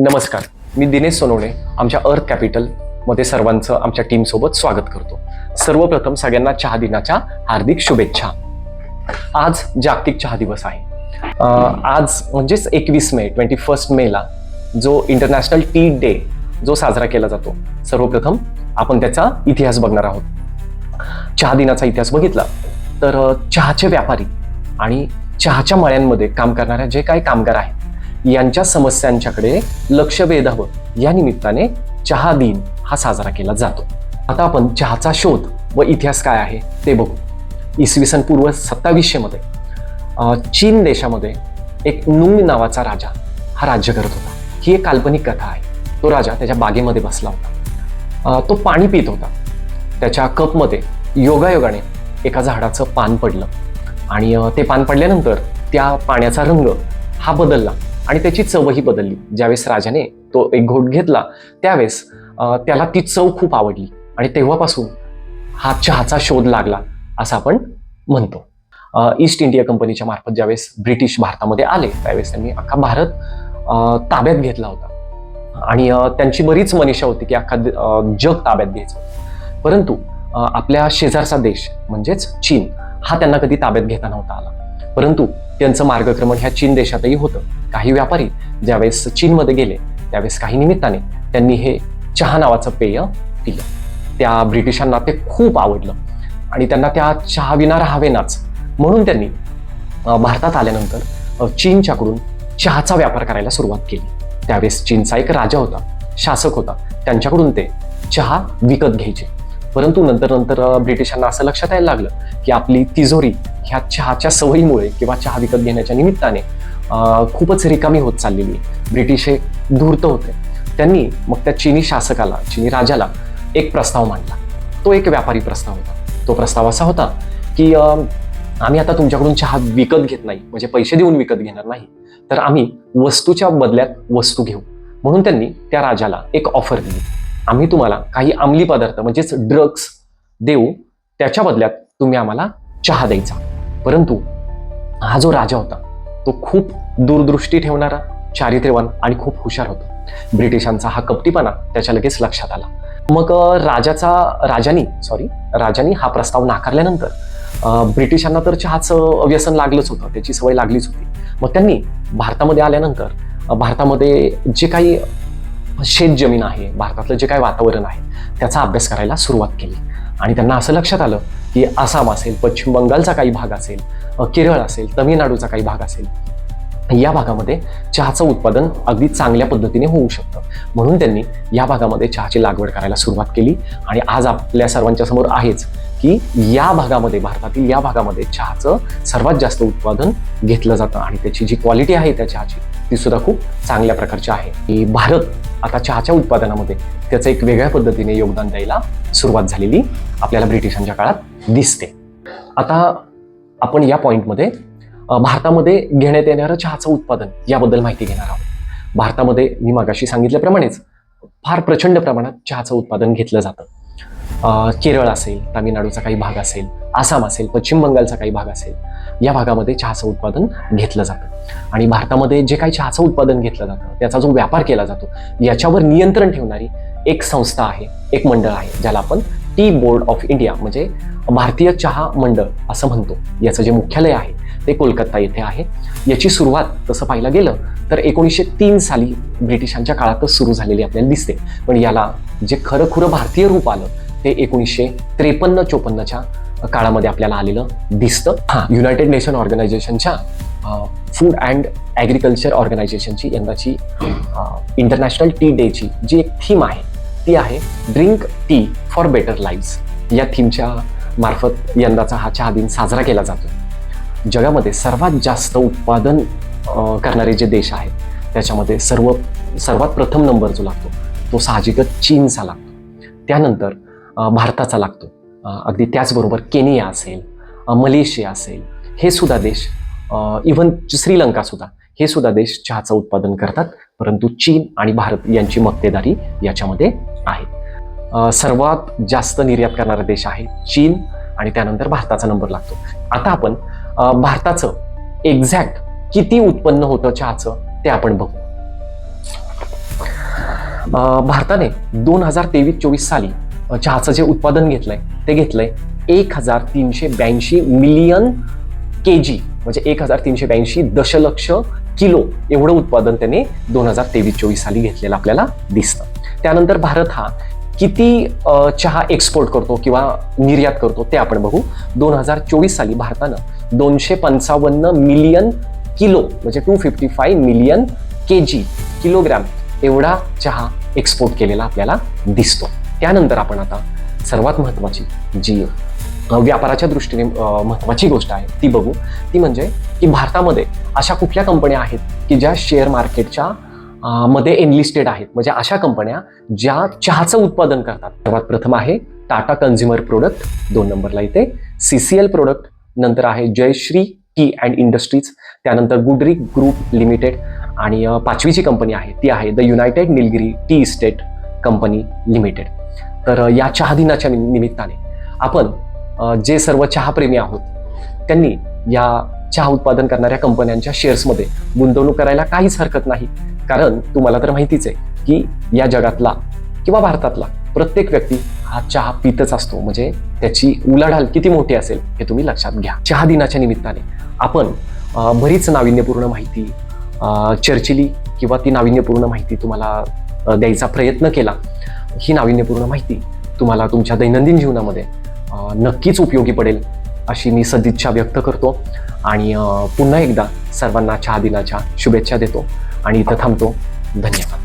नमस्कार. मी दिनेश सोनवणे आमच्या अर्थ कॅपिटलमध्ये सर्वांचं आमच्या टीम सोबत स्वागत करतो. सर्वप्रथम सगळ्यांना चहा दिनाच्या हार्दिक शुभेच्छा. आज जागतिक चहा दिवस आहे. आज म्हणजेच एकवीस मे ट्वेंटी फर्स्ट मेला जो इंटरनॅशनल टी डे जो साजरा केला जातो सर्वप्रथम आपण त्याचा इतिहास बघणार आहोत. चहा दिनाचा इतिहास बघितला तर चहाचे व्यापारी आणि चहाच्या मळ्यांमध्ये काम करणाऱ्या जे काही कामगार आहेत यांच्या समस्यांच्याकडे लक्ष वेधावं. या निमित्ताने चहा दिन हा साजरा केला जातो. आता आपण चहाचा शोध व इतिहास काय आहे ते बघू. इसवी सन पूर्व सत्तावीसशे मध्ये चीन देशामध्ये एक नुंग नावाचा राजा हा राज्य करत होता. ही एक काल्पनिक कथा आहे. तो राजा त्याच्या बागेमध्ये बसला होता. तो पाणी पित होता. त्याच्या कपमध्ये योगायोगाने एका झाडाचं पान पडलं. आणि ते पान पडल्यानंतर त्या पाण्याचा रंग हा बदलला. आणि त्याची चवही बदलली. ज्यावेळेस राजाने तो एक घोट घेतला त्यावेळेस त्याला ती चव खूप आवडली. आणि तेव्हापासून हा चहाचा शोध लागला असं आपण म्हणतो. ईस्ट इंडिया कंपनीच्या मार्फत ज्यावेळेस ब्रिटिश भारतामध्ये आले त्यावेळेस त्यांनी अख्खा भारत ताब्यात घेतला होता. आणि त्यांची बरीच मनीषा होती की अख्खा जग ताब्यात घ्यायचं परंतु आपल्या शेजारचा देश म्हणजेच चीन हा त्यांना कधी ताब्यात घेता नव्हता आला. परंतु त्यांचं मार्गक्रमण ह्या चीन देशातही होतं. काही व्यापारी ज्यावेळेस चीनमध्ये गेले त्यावेळेस काही निमित्ताने त्यांनी हे चहा नावाचं पेय पिलं. त्या ब्रिटिशांना ते खूप आवडलं आणि त्यांना त्या चहाविना राहावेनाच म्हणून त्यांनी भारतात आल्यानंतर चीनच्याकडून चहाचा व्यापार करायला सुरुवात केली. त्यावेळेस चीनचा एक राजा होता शासक होता. त्यांच्याकडून ते चहा विकत घ्यायचे. परंतु नंतर नंतर ब्रिटिशांना असं लक्षात यायला लागलं की आपली तिजोरी ह्या चहाच्या सवयीमुळे किंवा चहा विकत घेण्याच्या निमित्ताने खूपच रिकामी होत चाललेली आहे. ब्रिटिश हे धूर्त होते. त्यांनी मग त्या चिनी शासकाला चिनी राजाला एक प्रस्ताव मांडला. तो एक व्यापारी प्रस्ताव होता. तो प्रस्ताव असा होता की आम्ही आता तुमच्याकडून चहा विकत घेत नाही म्हणजे पैसे देऊन विकत घेणार नाही. तर आम्ही वस्तूच्या बदल्यात वस्तू घेऊ. म्हणून त्यांनी त्या राजाला एक ऑफर दिली. आम्ही तुम्हाला काही अंमली पदार्थ म्हणजेच ड्रग्स देऊ त्याच्या बदल्यात तुम्ही आम्हाला चहा द्यायचा. परंतु हा जो राजा होता तो खूप दूरदृष्टी ठेवणारा चारित्र्यवान आणि खूप हुशार होता. ब्रिटिशांचा हा कपटीपणा त्याच्या लगेच लक्षात आला. मग राजाचा राजानी सॉरी राजानी हा प्रस्ताव नाकारल्यानंतर ब्रिटिशांना तर चहाचं व्यसन लागलंच होतं त्याची सवय लागलीच होती. मग त्यांनी भारतामध्ये आल्यानंतर भारतामध्ये जे काही शेत जमीन आहे भारतातलं जे काही वातावरण आहे त्याचा अभ्यास करायला सुरुवात केली. आणि त्यांना असं लक्षात आलं की आसाम असेल पश्चिम बंगालचा काही भाग असेल केरळ असेल तमिळनाडूचा काही भाग असेल या भागामध्ये चहाचं उत्पादन अगदी चांगल्या पद्धतीने होऊ शकतं. म्हणून त्यांनी या भागामध्ये चहाची लागवड करायला सुरुवात केली. आणि आज आपल्या सर्वांच्या समोर आहेच की या भागामध्ये भारतातील या भागामध्ये चहाचं सर्वात जास्त उत्पादन घेतलं जातं. आणि त्याची जी क्वालिटी आहे त्या चहाची ती सुद्धा खूप चांगल्या प्रकारची आहे. भारत आता चहाच्या उत्पादनामध्ये त्याचं एक वेगळ्या पद्धतीने योगदान द्यायला सुरुवात झालेली आपल्याला ब्रिटिशांच्या काळात दिसते. आता आपण या पॉईंटमध्ये भारतामध्ये घेण्यात येणारं चहाचं उत्पादन याबद्दल माहिती घेणार आहोत. भारतामध्ये मी मागाशी सांगितल्याप्रमाणेच फार प्रचंड प्रमाणात चहाचं उत्पादन घेतलं जातं. केरळ असेल तामिळनाडूचा काही भाग असेल आसाम असेल पश्चिम बंगालचा काही भाग असेल या भागामध्ये चहाचं उत्पादन घेतलं जातं. आणि भारतामध्ये जे काही चहाचं उत्पादन घेतलं जातं त्याचा जो व्यापार केला जातो याच्यावर नियंत्रण ठेवणारी एक संस्था आहे एक मंडळ आहे ज्याला आपण टी बोर्ड ऑफ इंडिया म्हणजे भारतीय चहा मंडळ असं म्हणतो. याचं जे मुख्यालय आहे ते कोलकाता येथे आहे. याची सुरुवात तसं पाहायला गेलं तर एकोणीसशे तीन साली ब्रिटिशांच्या काळातच सुरू झालेली आपल्याला दिसते. पण याला जे खरं खुरं भारतीय रूप आलं ते एकोणीसशे त्रेपन्न चोपन्नच्या काळामध्ये आपल्याला आलेलं दिसतं. हां युनायटेड नेशन ऑर्गनायझेशनच्या फूड अँड ॲग्रिकल्चर ऑर्गनायझेशनची यंदाची इंटरनॅशनल टी डेची जी एक थीम आहे ती आहे drink tea for better life या थीमच्या मार्फत यंदाचा हा चहा दिन साजरा केला जातो. जगामध्ये सर्वात जास्त उत्पादन करणारे जे देश आहेत त्याच्यामध्ये सर्व सर्वात प्रथम नंबर जो लागतो तो साहजिकच चीनचा लागतो. त्यानंतर भारताचा लागतो. अगदी त्याचबरोबर केनिया असेल मलेशिया असेल हे सुद्धा देश इव्हन श्रीलंका सुद्धा हे सुद्धा देश चहाचं उत्पादन करतात परंतु चीन आणि भारत यांची मक्तेदारी याच्यामध्ये आहे. सर्वात जास्त निर्यात करणारा देश आहे चीन आणि त्यानंतर भारताचा नंबर लागतो. आता आपण भारताचं एक्झॅक्ट किती उत्पन्न होतं चहाचं ते आपण बघू. अं, भारताने दोन हजार तेवीस चोवीस साली चहाचं जे उत्पादन घेतलंय ते घेतलंय एक हजार तीनशे ब्याऐंशी मिलियन के जी म्हणजे एक हजार तीनशे ब्याऐंशी दशलक्ष किलो एवढं उत्पादन त्याने दोन हजार तेवीस चोवीस साली घेतलेलं आपल्याला दिसतं. त्यानंतर भारत हा किती चहा एक्सपोर्ट करतो किंवा निर्यात करतो ते आपण बघू. दोन हजार चोवीस साली भारतानं दोनशे पंचावन्न मिलियन किलो म्हणजे two fifty five million K G kilogram एवढा चहा एक्सपोर्ट केलेला आपल्याला दिसतो. त्यानंतर आपण आता सर्वात महत्त्वाची जी व्यापाराच्या दृष्टीने महत्त्वाची गोष्ट आहे ती बघू. ती म्हणजे की भारतामध्ये अशा कुठल्या कंपन्या आहेत की ज्या शेअर मार्केटच्या मध्ये एनलिस्टेड आहेत? म्हणजे अशा कंपन्या ज्या चहाचं उत्पादन करतात. सर्वात प्रथम आहे टाटा कन्झ्युमर प्रोडक्ट दोन नंबरला इथे. सी सी एल प्रोडक्ट नंतर आहे जयश्री टी अँड इंडस्ट्रीज त्यानंतर गुडरी ग्रुप लिमिटेड आणि पाचवी पाचवीची कंपनी आहे ती आहे the united Nilgiri tea estate company limited तर या चहा दिनाच्या निमित्ताने आपण जे सर्व चहाप्रेमी आहोत त्यांनी या चहा उत्पादन करणाऱ्या कंपन्यांच्या शेअर्समध्ये गुंतवणूक करायला काहीच हरकत नाही. कारण तुम्हाला तर माहितीच आहे की या जगातला किंवा भारतातला प्रत्येक व्यक्ती हा चहा पितच असतो. म्हणजे त्याची उलाढाल किती मोठी असेल हे तुम्ही लक्षात घ्या. चहा दिनाच्या निमित्ताने आपण बरीच नाविन्यपूर्ण माहिती चर्चिली किंवा ती नाविन्यपूर्ण माहिती तुम्हाला द्यायचा प्रयत्न केला. ही नाविन्यपूर्ण माहिती तुम्हाला तुमच्या दैनंदिन जीवनामध्ये नक्कीच उपयोगी पडेल अशी मी सदिच्छा व्यक्त करतो. आणि पुन्हा एकदा सर्वांना चहा दिनाच्या शुभेच्छा देतो. आणि इथं थांबतो. धन्यवाद.